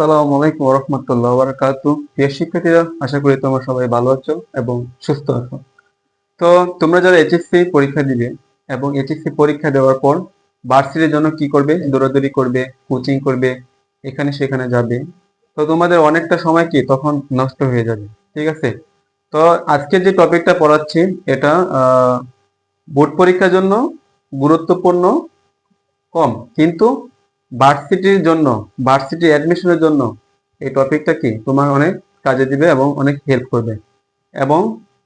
আসসালামু আলাইকুম রহমতুল্লাহ বারাকাতু প্রিয় শিক্ষার্থীরা, আশা করি তোমরা সবাই ভালো আছো এবং সুস্থ আছো। তো তোমরা যারা এইচএসসি পরীক্ষা দিবে এবং এইচএসসি পরীক্ষা দেওয়ার পর ভার্সিটির জন্য কি করবে, দৌড়াদৌড়ি করবে কোচিং করবে, এখানে সেখানে যাবে, তো তোমাদের অনেকটা সময় কি তখন নষ্ট হয়ে যাবে, ঠিক আছে? তো আজকে যে টপিকটা পড়াচ্ছি, এটা বোর্ড পরীক্ষার জন্য গুরুত্বপূর্ণ কম, কিন্তু ভার্সিটির জন্য ভার্সিটি অ্যাডমিশনের জন্য এই টপিকটা কি? তোমার অনেক কাজে দিবে এবং অনেক হেল্প করবে। এবং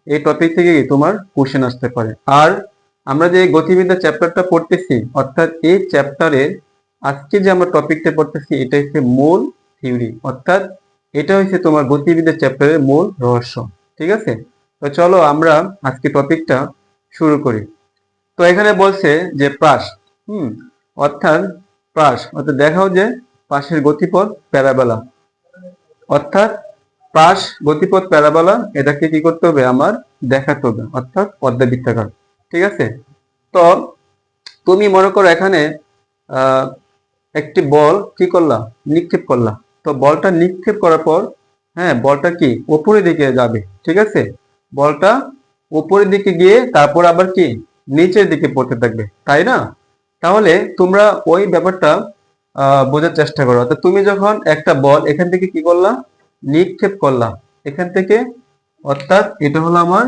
এই টপিক থেকে তোমার কোশ্চেন আসতে পারে। আর আমরা যে গতিবিদ্যা চ্যাপ্টারটা পড়তেছি, অর্থাৎ এই চ্যাপ্টারের আজকে যে আমরা টপিকটা পড়তেছি, এটা হচ্ছে মূল থিওরি অর্থাৎ এটা হচ্ছে তোমার গতিবিদ্যা চ্যাপ্টারের মূল রহস্য। ঠিক আছে? তো চলো আমরা আজকে টপিকটা শুরু করি। তো এখানে বলছে যে প্রাস হুম, অর্থাৎ প্রাস অর্থাৎ দেখাও যে পাশের গতিপথ প্যারাবেলা। অর্থাৎ পাশ, গতিপথ প্যারাবেলা, এটাকে কি করতে হবে? আমার দেখাতে হবে, অর্থাৎ পদ্মাবৃত্তাকার ঠিক আছে? তো তুমি মনে করো এখানে একটি বল কি করলা? নিক্ষেপ করলা। তো বলটা নিক্ষেপ করার পর হ্যাঁ বলটা কি? উপরের দিকে যাবে। ঠিক আছে? বলটা উপরের দিকে গিয়ে তারপর আবার কি? নিচের দিকে পড়তে থাকবে। তাই না? তাহলে তোমরা ওই ব্যাপারটা বোঝার চেষ্টা করো। অর্থাৎ তুমি যখন একটা বল এখান থেকে কি করলা? নিক্ষেপ করলা। এখান থেকে, অর্থাৎ এটা হলো আমার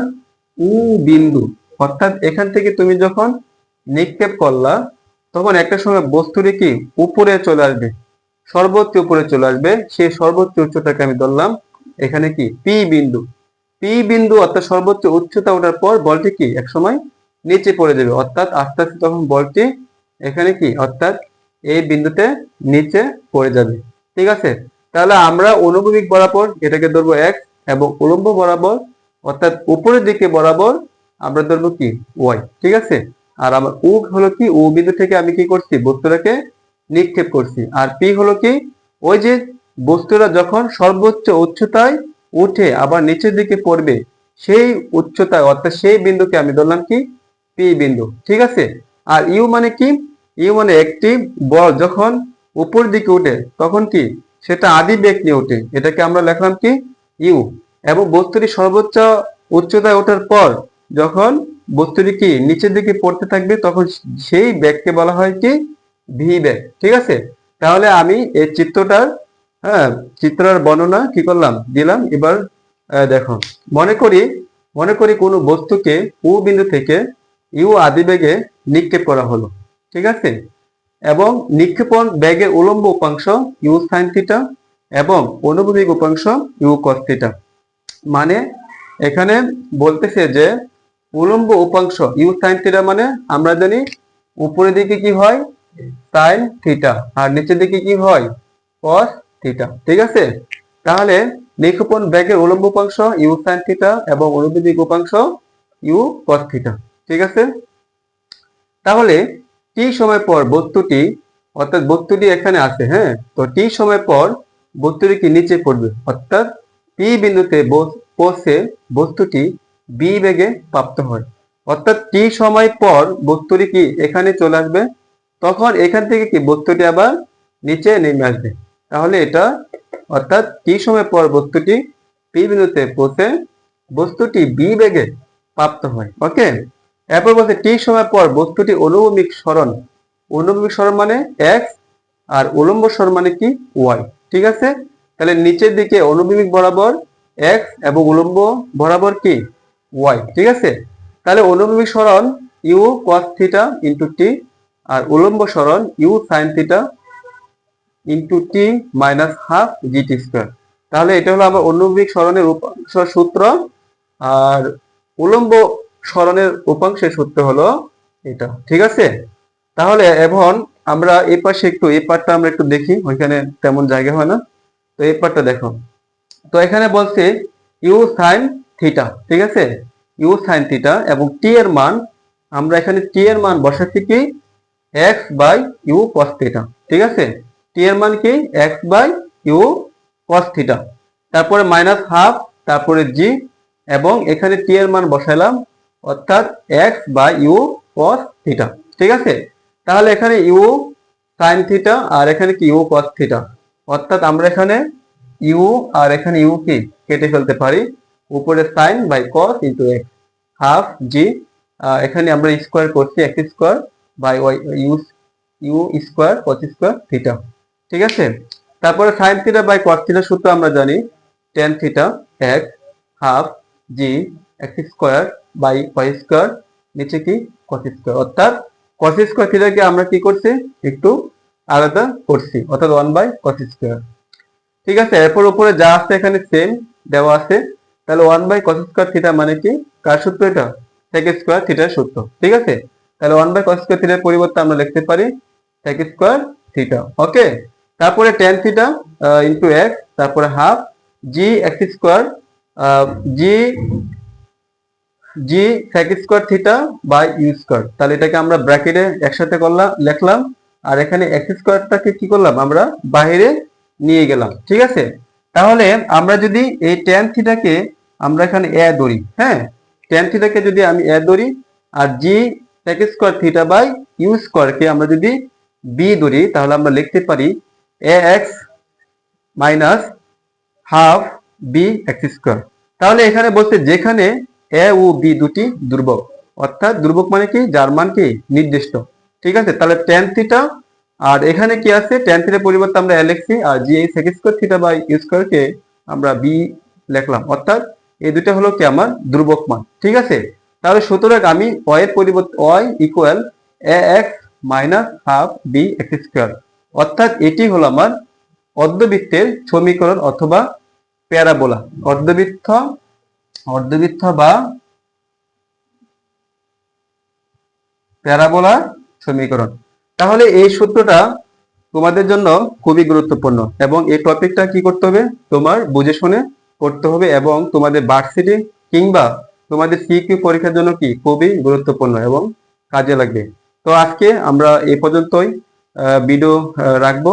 উ বিন্দু। অর্থাৎ এখান থেকে তুমি যখন নিক্ষেপ করলা, তখন একটা সময় বস্তুটি কি? উপরে চলে আসবে। সর্বোচ্চ উপরে চলে আসবে। সেই সর্বোচ্চ উচ্চতাকে আমি ধরলাম এখানে কি? পি বিন্দু। পি বিন্দু, অর্থাৎ সর্বোচ্চ উচ্চতা ওঠার পর বলটি কি? একসময় নিচে পড়ে যাবে। অর্থাৎ আস্তে আস্তে তখন বলটি এখানে কি? অর্থাৎ এই বিন্দুতে নিচে পড়ে যাবে। ঠিক আছে? তাহলে আমরা অনুভূমিক বরাবর এটাকে ধরবো এক্স এবং উলম্ব বরাবর, অর্থাৎ উপরের দিকে বরাবর আমরা ধরবো কি? ওয়াই ঠিক আছে? আর আমার উ হলো কি? ও বিন্দু থেকে আমি কি করছি? বস্তুটাকে নিক্ষেপ করছি। আর পি হলো কি? ওই যে বস্তুটা যখন সর্বোচ্চ উচ্চতায় উঠে আবার নিচের দিকে পড়বে, সেই উচ্চতায়, অর্থাৎ সেই বিন্দুকে আমি ধরলাম কি? পি বিন্দু। ঠিক আছে? আর ইউ মানে কি? ইউ মানে একটি বল যখন উপর দিকে উঠে, তখন কি? সেটা আদি বেগ নিয়ে ওঠে এটাকে আমরা লেখলাম কি? ইউ। এবং বস্তুটি সর্বোচ্চ উচ্চতায় ওঠার পর যখন বস্তুটি কি নিচের দিকে পড়তে থাকবে, তখন সেই ব্যাগকে বলা হয় কি? ভি ব্যাগ ঠিক আছে? তাহলে আমি এই চিত্রটার হ্যাঁ চিত্রের বর্ণনা কি করলাম? দিলাম। এবার দেখো। মনে করি মনে করি কোনো বস্তুকে উ বিন্দু থেকে ইউ আদি বেগে নিক্ষেপ করা হলো, ঠিক আছে? এবং নিক্ষেপণ ব্যাগের উলম্ব উপাংশ ইউ সাইন থিটা এবং অনুভূমিক উপাংশ ইউ কস থিটা। মানে এখানে বলতেছে যে উলম্ব উপাংশ ইউ সাইন থিটা মানে আমরা জানি উপরের দিকে কি হয়? Sine theta. আর নিচের দিকে কি হয়? Cos theta. ঠিক আছে? তাহলে নিক্ষেপণ ব্যাগের উলম্ব উপাংশ ইউ সাইন থিটা এবং অনুভূমিক উপাংশ ইউ কস থিটা। ঠিক আছে? তাহলে টি সময় পর বস্তুটি, অর্থাৎ বস্তুটি এখানে আছে হ্যাঁ? তো টি সময় পর বস্তুটি কি নিচে পড়বে? অর্থাৎ পি বিন্দুতে পৌঁছে বস্তুটি বি বেগে প্রাপ্ত হয়। অর্থাৎ টি সময় পর বস্তুটি কি এখানে চলে আসবে? তখন এখান থেকে কি বস্তুটি আবার নিচে নেমে আসবে? তাহলে এটা, অর্থাৎ টি সময় পর বস্তুটি পি বিন্দুতে পৌঁছে বস্তুটি বি বেগে প্রাপ্ত হয়। ওকে এরপর বলছে টি সময় পর বস্তুটি অনুভূমিক সরণ। অনুভূমিক সরণ মানে এক্স আর উলম্ব সরণ মানে কি? ওয়াই ঠিক আছে? তাহলে নিচের দিকে অনুভূমিক বরাবর এক্স এবং উলম্ব বরাবর কি? ওয়াই ঠিক আছে? তাহলে অনুভূমিক সরণ u cos theta into t আর উলম্ব সরণ u sine theta into t minus half g t square তাহলে এটা হলো আমার অনুভূমিক সরণের সূত্র। আর উলম্ব সরণের উপাংশের সূত্র হলো এটা। ঠিক আছে? তাহলে এখন আমরা এই পাশে একটু, এই পার্টটা আমরা একটু দেখি, ওইখানে তেমন জায়গা হয় না। তো এই পার্টটা দেখো। তো এখানে বলছে ইউ সাইন থিটা, ঠিক আছে? ইউ সাইন থিটা এবং টি এর মান, আমরা এখানে টি এর মান বসাচ্ছি কি? X by u cos theta, ঠিক আছে? টি এর মান কি? X by u cos theta. তারপরে মাইনাস হাফ তারপরে জি এবং এখানে টি এর মান বসাইলাম অর্থাৎ x by u cos theta ঠিক আছে? তাহলে এখানে ইউ সাইন থিটা আর এখানে কি ইউ কস থিটা অর্থাৎ আমরা এখানে ইউ আর এখানে ইউ কি কেটে ফেলতে পারি? উপরে sine by cos into x half g এখানে আমরা স্কোয়ার করছি x square by y u u square cos square theta ঠিক আছে? তারপরে sine theta by cos theta সূত্র আমরা জানি। Tan theta x half g x square by y square নিচে কি কস স্কোয়ার অর্থাৎ কস স্কোয়ার থিটাকে আমরা কি করছি? একটু আলাদা করছি, অর্থাৎ ওয়ান বাই কস স্কোয়ার ঠিক আছে? এরপর উপরে যা আছে এখানে সেম দেওয়া আছে। তাহলে one by cos square theta মানে কি? কার সূত্র এটা? সেক স্কোয়ার থিটার সূত্র। ঠিক আছে? তাহলে ওয়ান বাই কস স্কোয়ার থিটার পরিবর্তে আমরা লিখতে পারি সেক স্কোয়ার থিটা ওকে তারপরে টেন থিটা ইন্টু এক্স তারপরে half g x square g g sec square theta by u square তাহলে এটাকে আমরা ব্র্যাকেটে একসাথে করলাম লিখলাম। আর এখানে এক্স স্কোয়ারটাকে কি করলাম? আমরা বাইরে নিয়ে গেলাম। ঠিক আছে? তাহলে আমরা যদি এই টেন থিটাকে আমরা এখানে এ ধরি হ্যাঁ? টেন থিটাকে যদি আমি এ ধরি আর g sec square theta by u স্কোয়ারকে আমরা যদি বি ধরি, তাহলে আমরা লিখতে পারি A x minus half B x square. তাহলে এখানে বলছে যেখানে এ ও বি দুটি ধ্রুবক, অর্থাৎ ধ্রুবক মানে কি? যার মান কি? নির্দিষ্ট। ঠিক আছে? তাহলে টেন থিটা আর এখানে কি আছে? টেন থিটার পরিবর্তে আমরা এ লিখছি, আর জি এই সেক স্কোয়ার থিটা বাই স্কোয়ারকে আমরা বি লিখলাম। অর্থাৎ এই দুটো হলো কি আমার ধ্রুবক মান। ঠিক আছে? তাহলে সুতরাং আমি ওয়াই এর পরিবর্তে y equal A x minus half B x square অর্থাৎ এটি হলো আমার অর্ধবৃত্তের সমীকরণ অথবা প্যারাবোলা, অর্ধবৃত্ত অর্ধবৃত্ত বা প্যারাবোলার সমীকরণ। তাহলে এই সূত্রটা তোমাদের জন্য খুবই গুরুত্বপূর্ণ এবং এই টপিকটা কি করতে হবে? তোমার বুঝে শুনে করতে হবে এবং তোমাদের ভার্সিটি কিংবা তোমাদের সিকিউ পরীক্ষার জন্য কি খুবই গুরুত্বপূর্ণ এবং কাজে লাগবে। তো আজকে আমরা এ পর্যন্তই ভিডিও রাখব।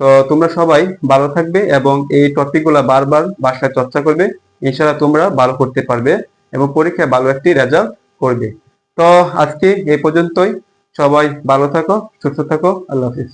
তো তোমরা সবাই ভালো থাকবে এবং এই টপিকগুলা বারবার বাসায় চর্চা করবে। ইনশাআল্লাহ তোমরা ভালো করতে পারবে এবং পরীক্ষায় ভালো একটি রেজাল্ট করবে। তো আজকে এই পর্যন্তই। সবাই ভালো থাকো, সুস্থ থাকো। আল্লাহ হাফিজ।